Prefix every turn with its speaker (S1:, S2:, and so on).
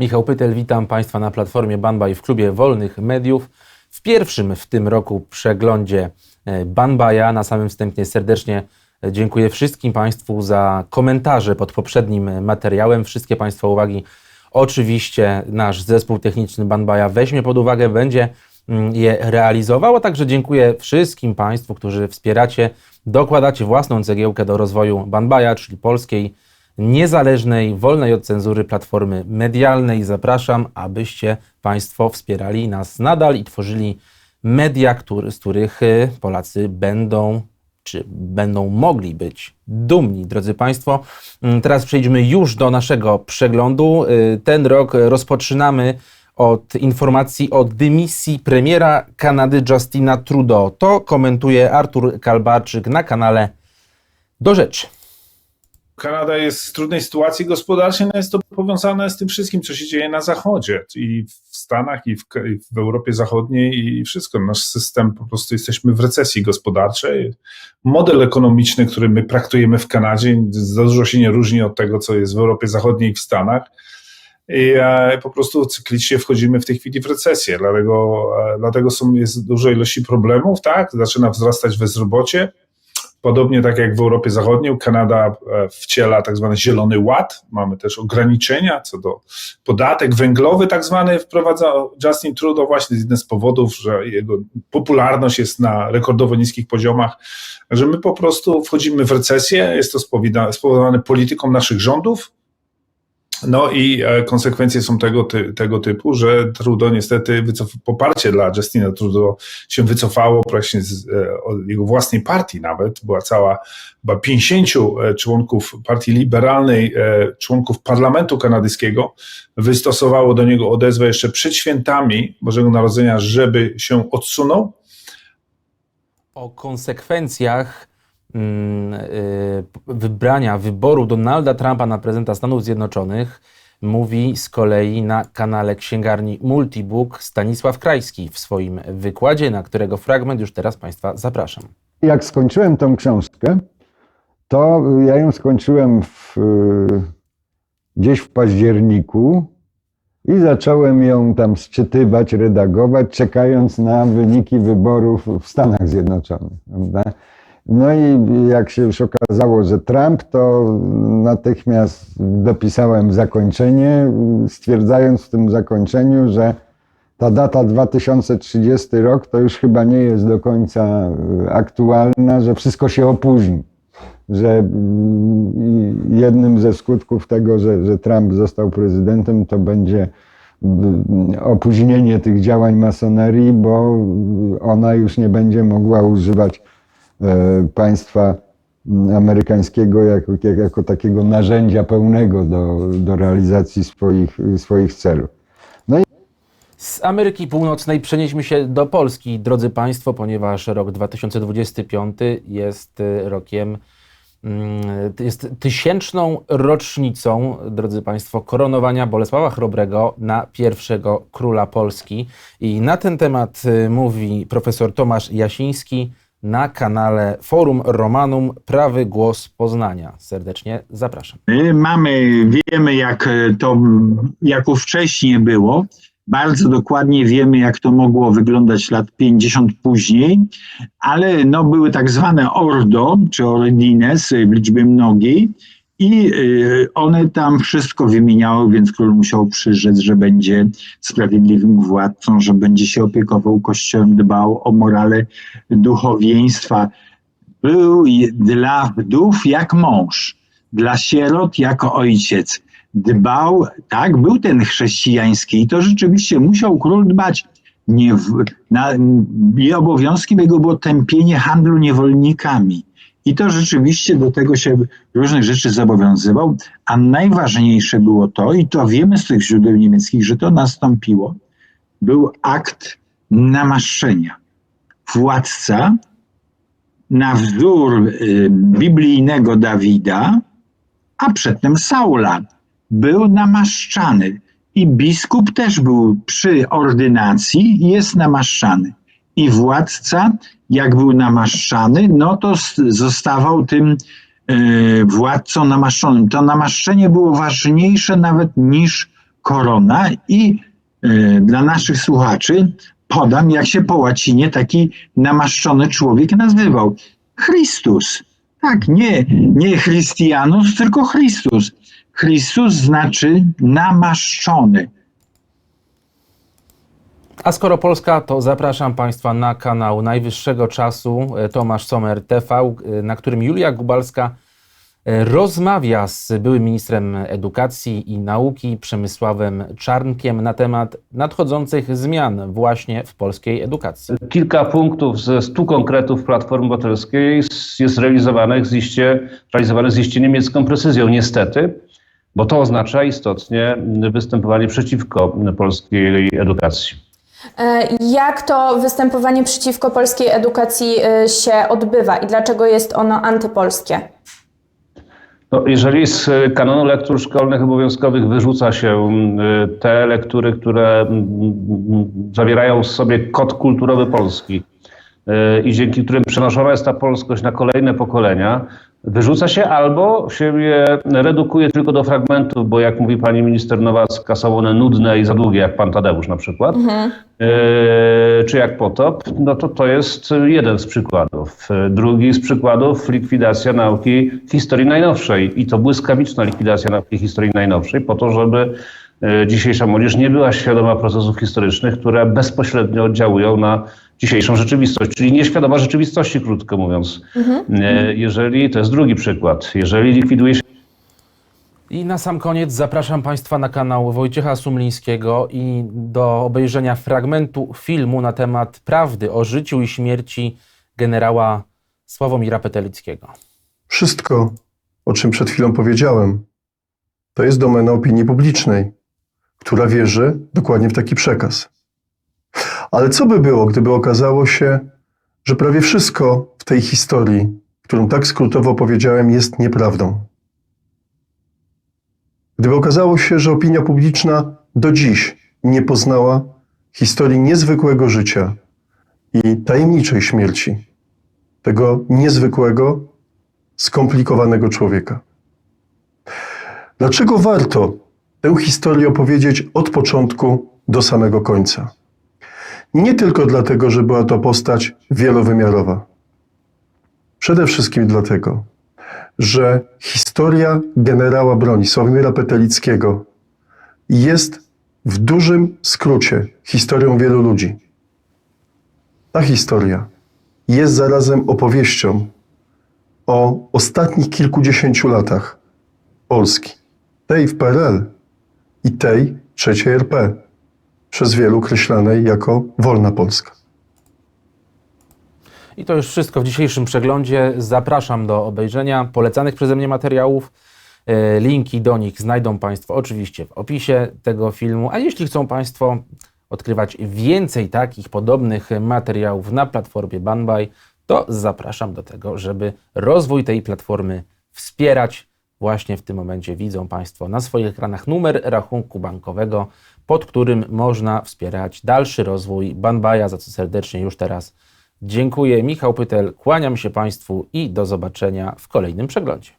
S1: Michał Pytel, witam Państwa na platformie Banbaj w Klubie Wolnych Mediów. W pierwszym w tym roku przeglądzie e, Banbaja. Na samym wstępie serdecznie dziękuję wszystkim Państwu za komentarze pod poprzednim materiałem. Wszystkie Państwa uwagi oczywiście nasz zespół techniczny Banbaja weźmie pod uwagę, będzie mm, je realizował, a także dziękuję wszystkim Państwu, którzy wspieracie, dokładacie własną cegiełkę do rozwoju Banbaja, czyli polskiej niezależnej, wolnej od cenzury platformy medialnej. Zapraszam, abyście Państwo wspierali nas nadal i tworzyli media, który, z których y, Polacy będą czy będą mogli być dumni, drodzy Państwo. Mm, Teraz przejdźmy już do naszego przeglądu. Y, Ten rok rozpoczynamy od informacji o dymisji premiera Kanady Justina Trudeau. To komentuje Artur Kalbarczyk na kanale Do Rzeczy.
S2: Kanada jest w trudnej sytuacji gospodarczej, no jest to powiązane z tym wszystkim, co się dzieje na Zachodzie i w Stanach, i w, i w Europie Zachodniej, i wszystko. Nasz system, po prostu jesteśmy w recesji gospodarczej. Model ekonomiczny, który my praktykujemy w Kanadzie, za dużo się nie różni od tego, co jest w Europie Zachodniej i w Stanach. I e, po prostu cyklicznie wchodzimy w tej chwili w recesję, dlatego, e, dlatego są, jest dużo ilości problemów, tak? Zaczyna wzrastać bezrobocie. Podobnie tak jak w Europie Zachodniej, Kanada e, wciela tak zwany zielony ład. Mamy też ograniczenia co do podatek węglowy, tak zwany wprowadza Justin Trudeau właśnie jeden z powodów, że jego popularność jest na rekordowo niskich poziomach, że my po prostu wchodzimy w recesję. Jest to spowodowane polityką naszych rządów, no i e, konsekwencje są tego, ty, tego typu, że Trudeau niestety wycof- poparcie dla Justina Trudeau się wycofało praktycznie z e, od jego własnej partii nawet. Była cała, chyba 50 e, członków partii liberalnej, członków parlamentu kanadyjskiego wystosowało do niego odezwę jeszcze przed świętami Bożego Narodzenia, żeby się odsunął.
S1: O konsekwencjach wybrania wyboru Donalda Trumpa na prezydenta Stanów Zjednoczonych mówi z kolei na kanale księgarni Multibook Stanisław Krajski w swoim wykładzie, na którego fragment już teraz Państwa zapraszam.
S3: Jak skończyłem tą książkę, to ja ją skończyłem w, y, gdzieś w październiku i zacząłem ją tam sczytywać, redagować, czekając na wyniki wyborów w Stanach Zjednoczonych. Prawda? No i jak się już okazało, że Trump, to natychmiast dopisałem zakończenie, stwierdzając w tym zakończeniu, że ta data 2030 rok to już chyba nie jest do końca y, aktualna, że wszystko się opóźni. Że mm, jednym ze skutków tego, że, że Trump został prezydentem, to będzie y, opóźnienie tych działań masonerii, bo ona już nie będzie mogła używać e, państwa mm, amerykańskiego jako, jako takiego narzędzia pełnego do, do realizacji swoich, swoich celów.
S1: Z Ameryki Północnej przenieśmy się do Polski, drodzy Państwo, ponieważ rok 2025 jest y, rokiem, mm, jest tysięczną rocznicą, drodzy Państwo, koronowania Bolesława Chrobrego na pierwszego króla Polski. I na ten temat y, mówi profesor Tomasz Jasiński na kanale Forum Romanum Prawy Głos Poznania. Serdecznie zapraszam.
S4: My mamy, wiemy jak to, jak ówcześnie było. Bardzo dokładnie wiemy, jak to mogło wyglądać lat 50 później, ale no, były tak zwane ordo, czy ordines w liczbie mnogiej i y, one tam wszystko wymieniały, więc król musiał przyrzec, że będzie sprawiedliwym władcą, że będzie się opiekował kościołem, dbał o morale duchowieństwa. Był dla wdów jak mąż, dla sierot jako ojciec. Dbał, tak, był ten chrześcijański i to rzeczywiście musiał król dbać. Nie na, I obowiązkiem jego było tępienie handlu niewolnikami. I to rzeczywiście do tego się różnych rzeczy zobowiązywał, a najważniejsze było to, i to wiemy z tych źródeł niemieckich, że to nastąpiło, był akt namaszczenia. Władca na wzór y, biblijnego Dawida, a przedtem Saula, był namaszczany. I biskup też był przy ordynacji i jest namaszczany. I władca, jak był namaszczany, no to zostawał tym e, władcą namaszczonym. To namaszczenie było ważniejsze nawet niż korona i e, dla naszych słuchaczy podam, jak się po łacinie taki namaszczony człowiek nazywał. Chrystus. Tak, nie, nie Chrystianus, tylko Chrystus. Chrystus znaczy namaszczony.
S1: A skoro Polska, to zapraszam Państwa na kanał Najwyższego Czasu e, Tomasz Sommer TV, e, na którym Julia Gubalska e, rozmawia z byłym ministrem edukacji i nauki Przemysławem Czarnkiem na temat nadchodzących zmian właśnie w polskiej edukacji.
S5: Kilka punktów ze stu konkretów Platformy Obywatelskiej jest- realizowanych z iście, realizowanych z iście niemiecką precyzją, niestety, bo to oznacza istotnie występowanie przeciwko polskiej edukacji.
S6: E, Jak to występowanie przeciwko polskiej edukacji e, się odbywa i dlaczego jest ono antypolskie?
S5: No, jeżeli z kanonu lektur szkolnych obowiązkowych wyrzuca się y, te lektury, które mm, mm, zawierają w sobie kod kulturowy Polski i dzięki którym przenoszona jest ta polskość na kolejne pokolenia, wyrzuca się albo się je redukuje tylko do fragmentów, bo jak mówi pani minister Nowacka, są one nudne i za długie, jak pan Tadeusz na przykład, y, czy jak Potop, no to to jest jeden z przykładów. Drugi z przykładów likwidacja nauki historii najnowszej i to błyskawiczna likwidacja nauki historii najnowszej po to, żeby e, dzisiejsza młodzież nie była świadoma procesów historycznych, które bezpośrednio oddziałują na dzisiejszą rzeczywistość, czyli nieświadoma rzeczywistości, krótko mówiąc. E, Jeżeli, to jest drugi przykład, jeżeli likwiduje się
S1: I na sam koniec zapraszam Państwa na kanał Wojciecha Sumlińskiego i do obejrzenia fragmentu filmu na temat prawdy o życiu i śmierci generała Sławomira Petelickiego.
S7: Wszystko, o czym przed chwilą powiedziałem, to jest domena opinii publicznej, która wierzy dokładnie w taki przekaz. Ale co by było, gdyby okazało się, że prawie wszystko w tej historii, którą tak skrótowo powiedziałem, jest nieprawdą? Gdyby okazało się, że opinia publiczna do dziś nie poznała historii niezwykłego życia i tajemniczej śmierci tego niezwykłego, skomplikowanego człowieka. Dlaczego warto tę historię opowiedzieć od początku do samego końca? Nie tylko dlatego, że była to postać wielowymiarowa. Przede wszystkim dlatego, że historia generała broni Sławomira Petelickiego jest w dużym skrócie historią wielu ludzi. Ta historia jest zarazem opowieścią o ostatnich kilkudziesięciu latach Polski, tej w PRL i tej trzeciej RP, przez wielu określanej jako wolna Polska.
S1: I to już wszystko w dzisiejszym przeglądzie. Zapraszam do obejrzenia polecanych przeze mnie materiałów. E, Linki do nich znajdą Państwo oczywiście w opisie tego filmu. A jeśli chcą Państwo odkrywać więcej takich podobnych materiałów na platformie Banbaj, to zapraszam do tego, żeby rozwój tej platformy wspierać. Właśnie w tym momencie widzą Państwo na swoich ekranach numer rachunku bankowego, pod którym można wspierać dalszy rozwój Banbaja, za co serdecznie już teraz dziękuję. Michał Pytel, kłaniam się Państwu i do zobaczenia w kolejnym przeglądzie.